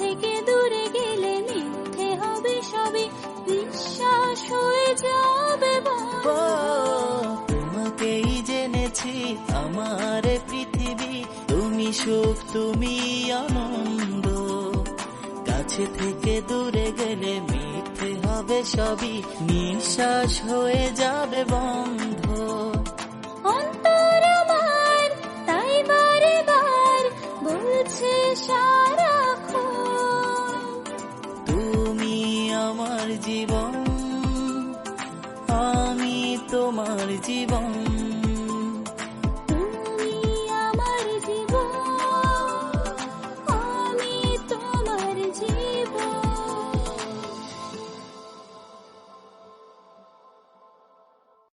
থেকে দূরে গেলে মিথ্যে হবে সবই। বিশ্বাস হয়ে যাবে তোমাকেই জেনেছি আমার পৃথিবী। তুমি সুখ, তুমি আনন্দ। কাছে থেকে দূরে গেলে মিথ্যে হবে সবই। নিঃশ্বাস হয়ে যাবে বন্ধ। আমার জীবন আমি তোমার জীবন।